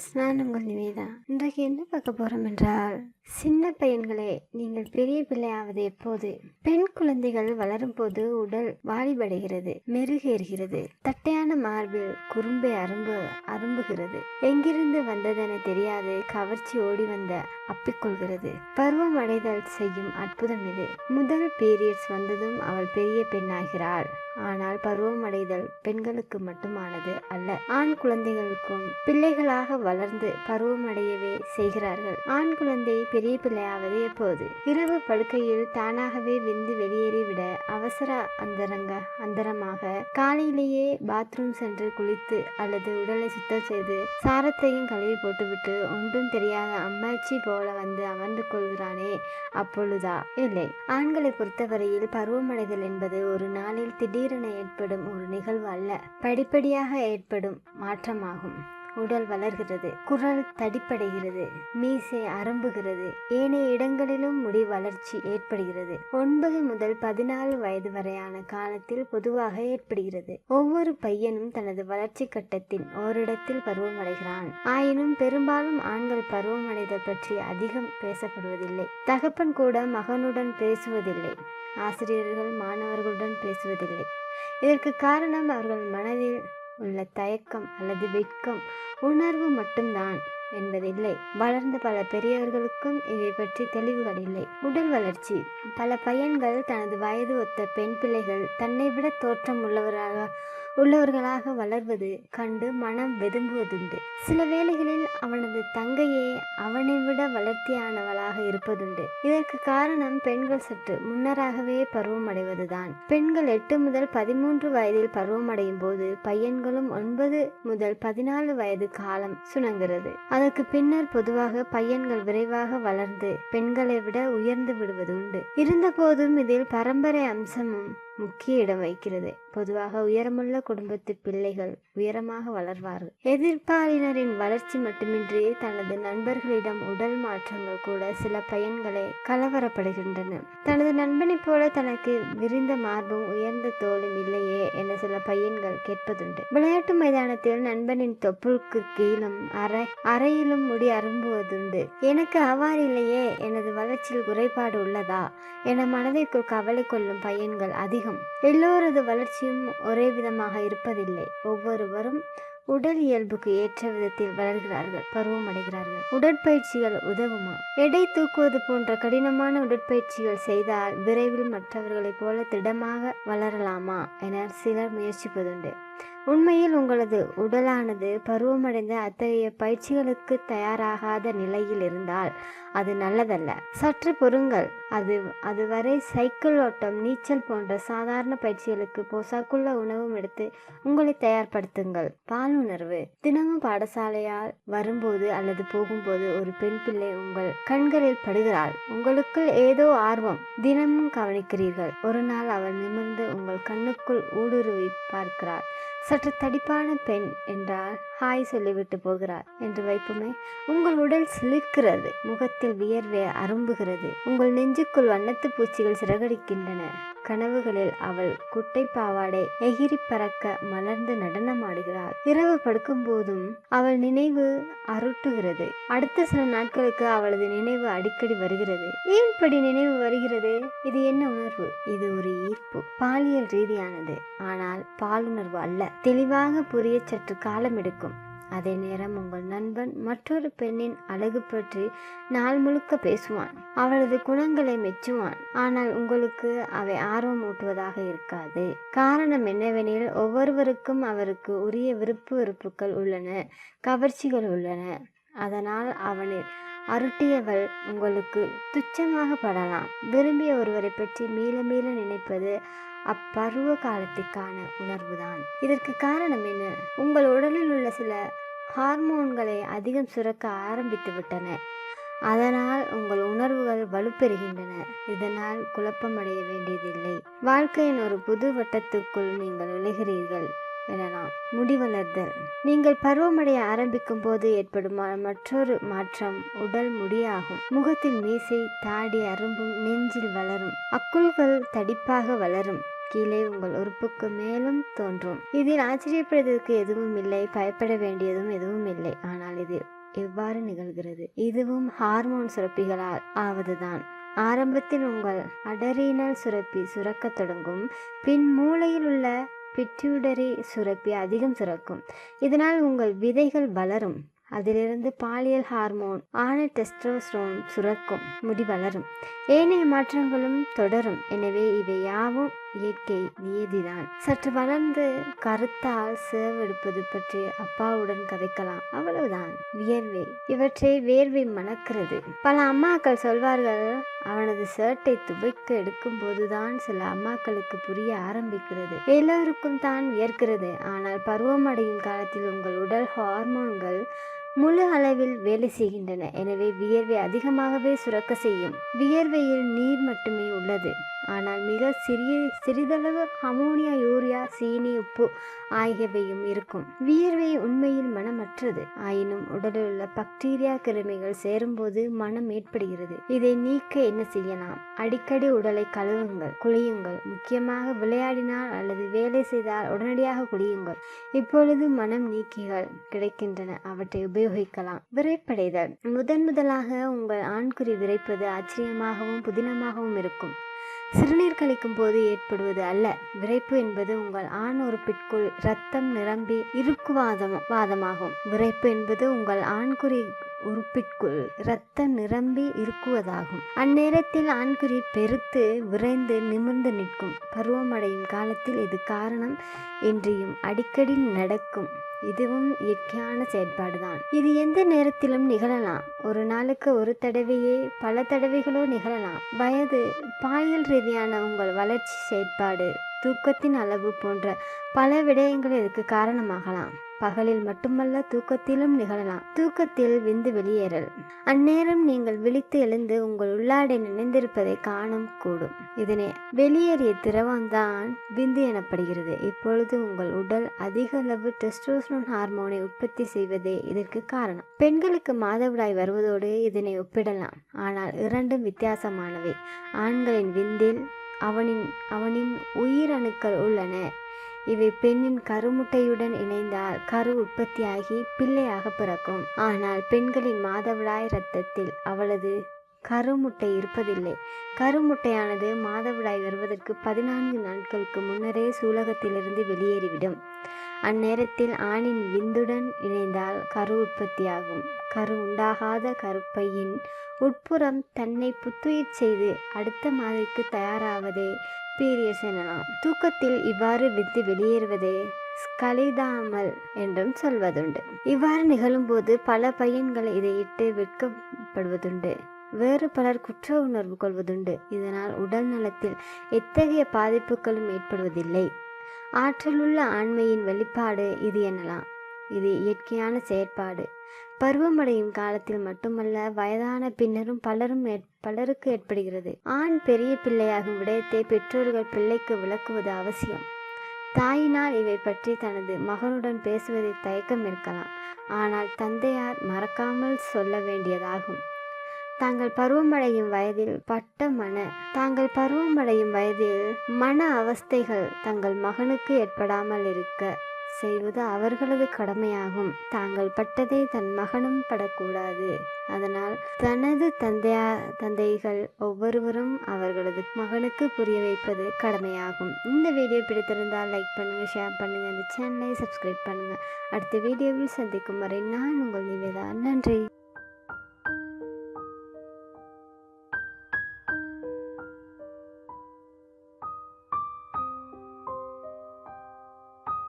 Friends நான் உங்கள் நிவேதா. இன்றைக்கு என்ன பார்க்க போகிறோம் என்றால் சின்ன பையன்களே நீங்கள் பெரிய பிள்ளையாவது எப்போது? பெண் குழந்தைகள் வளரும் போது உடல் வாலிபடைகிறது மெருகேறுகிறது. தட்டையான மார்பில் குறும்பை அரும்பு அரும்புகிறது. எங்கிருந்து வந்ததென தெரியாது கவர்ச்சி ஓடி வந்த அப்பிக்கொள்கிறது. பருவம் அடைதல் செய்யும் அற்புதம் இது. முதல் பீரியட்ஸ் வந்ததும் அவள் பெரிய பெண்ணாகிறாள். ஆனால் பருவமடைதல் பெண்களுக்கு மட்டுமானது அல்ல. ஆண் குழந்தைகளுக்கும் பிள்ளைகளாக வளர்ந்து பருவமடையவே செய்கிறார்கள். ஆண் குழந்தை பெரிய பிள்ளையாவது எப்போது இரவு படுக்கையில் தானாகவே விந்து வெளியேறிவிட அவசர அந்தரங்க அந்தரமாக காலையிலேயே பாத்ரூம் சென்று குளித்து அல்லது உடலை சுத்தம் செய்து சாரத்தையும் கழுவி போட்டுவிட்டு ஒன்றும் தெரியாத அம்மாச்சி போல வந்து அமர்ந்து கொள்கிறானே அப்பொழுதா? இல்லை. ஆண்களை பொறுத்தவரையில் பருவமடைதல் என்பது ஒரு நாளில் திடீர் திடீரென ஏற்படும் ஒரு நிகழ்வு அல்ல படிப்படியாக ஏற்படும் மாற்றமாகும். உடல் வளர்கிறது குரல் தடிப்படைகிறது மீசை அரும்புகிறது ஏனைய இடங்களிலும் முடி வளர்ச்சி ஏற்படுகிறது. ஒன்பது முதல் பதினாலு வயது வரையான காலத்தில் பொதுவாக ஏற்படுகிறது. ஒவ்வொரு பையனும் தனது வளர்ச்சி கட்டத்தின் ஓரிடத்தில் பருவமடைகிறான். ஆயினும் பெரும்பாலும் ஆண்கள் பருவமடைதல் பற்றி அதிகம் பேசப்படுவதில்லை. தகப்பன் கூட மகனுடன் பேசுவதில்லை. ஆசிரியர்கள் மாணவர்களுடன் பேசுவதில்லை. இதற்கு காரணம் அவர்கள் மனதில் உள்ள தயக்கம் அல்லது வெட்கம் உணர்வு மட்டும்தான் என்பதில்லை. வளர்ந்த பல பெரியவர்களுக்கும் இதை பற்றி தெளிவுகள் இல்லை. உடல் வளர்ச்சி. பல பையன்கள் தனது வயது ஒத்த பெண் பிள்ளைகள் தன்னை விட தோற்றம் உள்ளவராக உள்ளவர்களாக வளர்வது கண்டு மனம் வெதும்புவதுண்டு. சில வேளைகளில் அவனது தங்கையே அவனை விட வளர்த்தியானவளாக இருப்பதுண்டு. இதற்கு காரணம் பெண்கள் சற்று முன்னராகவே பருவமடைவதுதான். பெண்கள் எட்டு முதல் பதிமூன்று வயதில் பருவமடையும் போது பையன்களும் ஒன்பது முதல் பதினாலு வயது காலம் சுணங்குகிறது. அதற்கு பின்னர் பொதுவாக பையன்கள் விரைவாக வளர்ந்து பெண்களை விட உயர்ந்து விடுவது உண்டு இருந்தபோதும் இதில் பரம்பரை அம்சமும் முக்கிய இடம் வைக்கிறது பொதுவாக உயரமுள்ள குடும்பத்து பிள்ளைகள் உயரமாக வளர்வார்கள். எதிர்ப்பாளினரின் வளர்ச்சி மட்டுமின்றி தனது நண்பர்களிடம் உடல் மாற்றங்கள் கூட சில பயன்களை கலவரப்படுகின்றன. தனது நண்பனைப் போல தனக்கு விரிந்த மார்பும் உயர்ந்த தோலும் இல்லையே என சில பையன்கள் கேட்பதுண்டு. விளையாட்டு மைதானத்தில் நண்பனின் தொப்புளுக்கு கீழும் அரை அறையிலும் முடி அரும்புவதுண்டு. எனக்கு அவ்வாறு இல்லையே எனது வளர்ச்சியில் குறைபாடு உள்ளதா? என மனதிற்குள் கவலை கொள்ளும் பையன்கள் அதிகம். எல்லோரது வளர்ச்சியும் ஒரே விதமாக இருப்பதில்லை. ஒவ்வொருவரும் உடல் இயல்புக்கு ஏற்ற விதத்தில் வளர்கிறார்கள் பருவமடைகிறார்கள். உடற்பயிற்சிகள் உதவுமா? எடை தூக்குவது போன்ற கடினமான உடற்பயிற்சிகள் செய்தால் விரைவில் மற்றவர்களைப் போல திடமாக வளரலாமா? என சிலர் முயற்சிப்பதுண்டு. உண்மையில் உங்களது உடலானது பருவமடைந்த அத்தகைய பயிற்சிகளுக்கு தயாராகாத நிலையில் இருந்தால் அது நல்லதல்ல. சற்று பொறுங்கள். அது அதுவரை சைக்கிள் ஓட்டம் நீச்சல் போன்ற சாதாரண பயிற்சிகளுக்கு போசாக்குள்ள உணவும் எடுத்து உங்களை தயார்படுத்துங்கள். பாலுணர்வு தினமும் பாடசாலையால் வரும்போது அல்லது போகும்போது ஒரு பெண் பிள்ளை உங்கள் கண்களில் படுகிறாள். உங்களுக்குள் ஏதோ ஆர்வம். தினமும் கவனிக்கிறீர்கள். ஒரு நாள் அவள் நிமிர்ந்து உங்கள் கண்ணுக்குள் ஊடுருவி பார்க்கிறாள். சற்று தடிப்பான பெண் என்றால் ஹாய் சொல்லிவிட்டு போகிறார் என்று வைப்புமே. உங்கள் உடல் சிலிர்க்கிறது. முகத்தில் வியர்வை அரும்புகிறது. உங்கள் நெஞ்சுக்குள் வண்ணத்து பூச்சிகள் சிறகடிக்கின்றன. கனவுகளில் அவள் குட்டை பாவாடை எகிரி பறக்க மலர்ந்து நடனமாடுகிறாள். இரவு படுக்கும் போதும் அவள் நினைவு அருட்டுகிறது. அடுத்த சில நாட்களுக்கு அவளது நினைவு அடிக்கடி வருகிறது. ஏன் இப்படி நினைவு வருகிறது? இது என்ன உணர்வு? இது ஒரு ஈர்ப்பு. பாலியல் ரீதியானது. ஆனால் பாலுணர்வு அல்ல. தெளிவாக புரிய சற்று காலம் எடுக்கும் அதே நேரம் உங்கள் நண்பன் மற்றொரு பெண்ணின் அழகு பற்றி நாள் முழுக்க பேசுவான். அவளது குணங்களை மெச்சுவான். ஆனால் உங்களுக்கு அவை ஆர்வம் ஊட்டுவதாக இருக்காது. காரணம் என்னவெனில் ஒவ்வொருவருக்கும் அவருக்கு உரிய விருப்பு வெறுப்புகள் உள்ளன கவர்ச்சிகள் உள்ளன. அதனால் அவனை அருட்டியவள் உங்களுக்கு துச்சமாக படலாம். விரும்பிய ஒருவரை பற்றி மீள மீள நினைப்பது அப்பருவ காலத்திற்கான உணர்வுதான். இதற்கு காரணம் என்ன? உங்கள் உடலில் உள்ள சில ஹார்மோன்களை அதிகம் சுரக்க ஆரம்பித்து விட்டன. அதனால் உங்கள் உணர்வுகள் வலுப்பெறுகின்றன. இதனால் குழப்பமடைய வேண்டியதில்லை. வாழ்க்கையின் ஒரு புது வட்டத்துக்குள் நீங்கள் விளைகிறீர்கள் எனலாம் முடிவளர்தல். நீங்கள் பருவமடைய ஆரம்பிக்கும் போது ஏற்படும்? மற்றொரு மாற்றம் உடல் முடியாகும். முகத்தில் மீசை தாடி அரும்பும் நெஞ்சில் வளரும். அக்குள்கள் தடிப்பாக வளரும். கீழே உங்கள் உறுப்புக்கு மேலும் தோன்றும். இதில் ஆச்சரியப்படுவதற்கு எதுவும் இல்லை. பயப்பட வேண்டியதும் எதுவும் இல்லை. ஆனால் இது எவ்வாறு நிகழ்கிறது? இதுவும் ஹார்மோன் சுரப்பிகளால் ஆவதுதான். ஆரம்பத்தில் உங்கள் அடரீனல் சுரப்பி சுரக்கத் தொடங்கும். பின் மூளையில் உள்ள பிட்யூடரி சுரப்பி அதிகம் சுரக்கும். இதனால் உங்கள் விதைகள் வளரும். அதிலிருந்து பாலியல் ஹார்மோன் ஆன டெஸ்டோஸ்டரோன் சுரக்கும். முடி வளரும். ஏனைய மாற்றங்களும் தொடரும். எனவே இவை யாவும் இயற்கை நியதிதான் சற்று வளர்ந்து கருத்தால் சேவெடுப்பது பற்றி அப்பாவுடன் கதைக்கலாம். அவ்வளவுதான். வியர்வை. இவற்றை வேர்வை மணக்கிறது. பல அம்மாக்கள் சொல்வார்கள் அவனது ஷர்ட்டை துவைக்க எடுக்கும் போதுதான் சில அம்மாக்களுக்கு புரிய ஆரம்பிக்கிறது. எல்லோருக்கும் தான் வியர்க்கிறது ஆனால் பருவமடையும் காலத்தில் உங்கள் உடல் ஹார்மோன்கள் முழு அளவில் வேலை செய்கின்றன. எனவே வியர்வை அதிகமாகவே சுரக்க செய்யும். வியர்வையில் நீர் மட்டுமே உள்ளது. ஆனால் மிக சிறிய சிறிதளவு அமோனியா யூரியா சீனி உப்பு ஆகியவையும் இருக்கும். வியர்வை உண்மையில் மனமற்றது. ஆயினும் உடலில் உள்ள பாக்டீரியா கிருமிகள் சேரும்போது மனம் ஏற்படுகிறது. இதை நீக்க என்ன செய்யலாம்? அடிக்கடி உடலை கழுவுங்கள் குளியுங்கள். முக்கியமாக விளையாடினால் அல்லது வேலை செய்தால் உடனடியாக குளியுங்கள். இப்பொழுது மனம் நீக்கிகள் கிடைக்கின்றன. அவற்றை உபயோகிக்கலாம். விரைப்படைதல். முதன் முதலாக உங்கள் ஆண்குறி விரைப்பது ஆச்சரியமாகவும் புதினமாகவும் இருக்கும். சிறுநீர் கழிக்கும் போது ஏற்படுவது அல்ல. விரைப்பு என்பது உங்கள் ஆண் உறுப்பிற்குள் இரத்தம் நிரம்பி இருக்குவாதம் வாதமாகும். விரைப்பு என்பது உங்கள் ஆண்குறி உறுப்பிற்குள் இரத்தம் நிரம்பி இருக்குவதாகும் அந்நேரத்தில் ஆண்குறி பெருத்து விரைந்து நிமிர்ந்து நிற்கும். பருவமடையும் காலத்தில் இது காரணம் இன்றியும் அடிக்கடி நடக்கும். இதுவும் இயற்கையான செயற்பாடு தான் இது எந்த நேரத்திலும் நிகழலாம். ஒரு நாளுக்கு ஒரு தடவையே பல தடவைகளோ நிகழலாம். வயது பாயல் ரீதியான உங்கள் வளர்ச்சி செயற்பாடு தூக்கத்தின் அளவு போன்ற பல விடயங்கள் இதுக்கு காரணமாகலாம். பகலில் மட்டுமல்ல தூக்கத்திலும் நிகழலாம். தூக்கத்தில் விந்து வெளியேறல். அந்நேரம் நீங்கள் விழித்து எழுந்து உங்கள் உள்ளாடை நினைந்திருப்பதை காணும் கூடும். இதனை வெளியேறிய திரவம்தான் விந்து எனப்படுகிறது. இப்பொழுது உங்கள் உடல் அதிக அளவு டெஸ்டோஸ்டரோன் ஹார்மோனை உற்பத்தி செய்வதே இதற்கு காரணம். பெண்களுக்கு மாதவிடாய் வருவதோடு இதனை ஒப்பிடலாம். ஆனால் இரண்டும் வித்தியாசமானவை. ஆண்களின் விந்தில் அவனின் அவனின் உயிரணுக்கள் உள்ளன. இவை பெண்ணின் கருமுட்டையுடன் இணைந்தால் கரு உற்பத்தியாகி பிள்ளையாக பிறக்கும். ஆனால் பெண்களின் மாதவிடாய் இரத்தத்தில் அவளது கருமுட்டை இருப்பதில்லை. கருமுட்டையானது மாதவிடாய் வருவதற்கு பதினான்கு நாட்களுக்கு முன்னரே சூலகத்திலிருந்து வெளியேறிவிடும். அந்நேரத்தில் ஆணின் விந்துடன் இணைந்தால் கரு உற்பத்தியாகும். கரு உண்டாகாத கருப்பையின் உட்புறம் தன்னை புத்துயிர் செய்து அடுத்த மாதிரிக்கு தயாராவதே எக்ஸ்பீரியன்ஸ் எனலாம் தூக்கத்தில் இவ்வாறு வித்து வெளியேறுவதே ஸ்கலிதாமல் என்றும் சொல்வதுண்டு. இவ்வாறு நிகழும்போது பல பையன்கள் இதையிட்டு விற்கப்படுவதுண்டு வேறு பலர் குற்ற உணர்வு கொள்வதுண்டு. இதனால் உடல் நலத்தில் எத்தகைய பாதிப்புகளும் ஏற்படுவதில்லை. ஆற்றலுள்ள ஆண்மையின் வெளிப்பாடு இது எனலாம். இது இயற்கையான செயற்பாடு. பருவமடையும் காலத்தில் மட்டுமல்ல வயதான பின்னரும் பலரும் பலருக்கு ஏற்படுகிறது. ஆண் பெரிய பிள்ளையாகும் விடயத்தை பெற்றோர்கள் பிள்ளைக்கு விளக்குவது அவசியம். தாயினால் இவை பற்றி தனது மகனுடன் பேசுவதில் தயக்கம் இருக்கலாம். ஆனால் தந்தையார் மறக்காமல் சொல்ல வேண்டியதாகும். தாங்கள் பருவமடையும் வயதில் பட்ட மன தாங்கள் பருவமடையும் வயதில் மன அவஸ்தைகள் தங்கள் மகனுக்கு ஏற்படாமல் இருக்க செய்வது அவர்களது கடமையாகும். தாங்கள் பட்டதை தன் மகனும் படக்கூடாது. அதனால் தனது தந்தையா தந்தைகள் ஒவ்வொருவரும் அவர்களது மகனுக்கு புரிய வைப்பது கடமையாகும். இந்த வீடியோ பிடித்திருந்தால் லைக் பண்ணுங்கள் ஷேர் பண்ணுங்கள் இந்த சேனலை சப்ஸ்கிரைப் பண்ணுங்கள் அடுத்த வீடியோவில் சந்திக்கும் வரை நான் உங்கள் நிவேதா. நன்றி.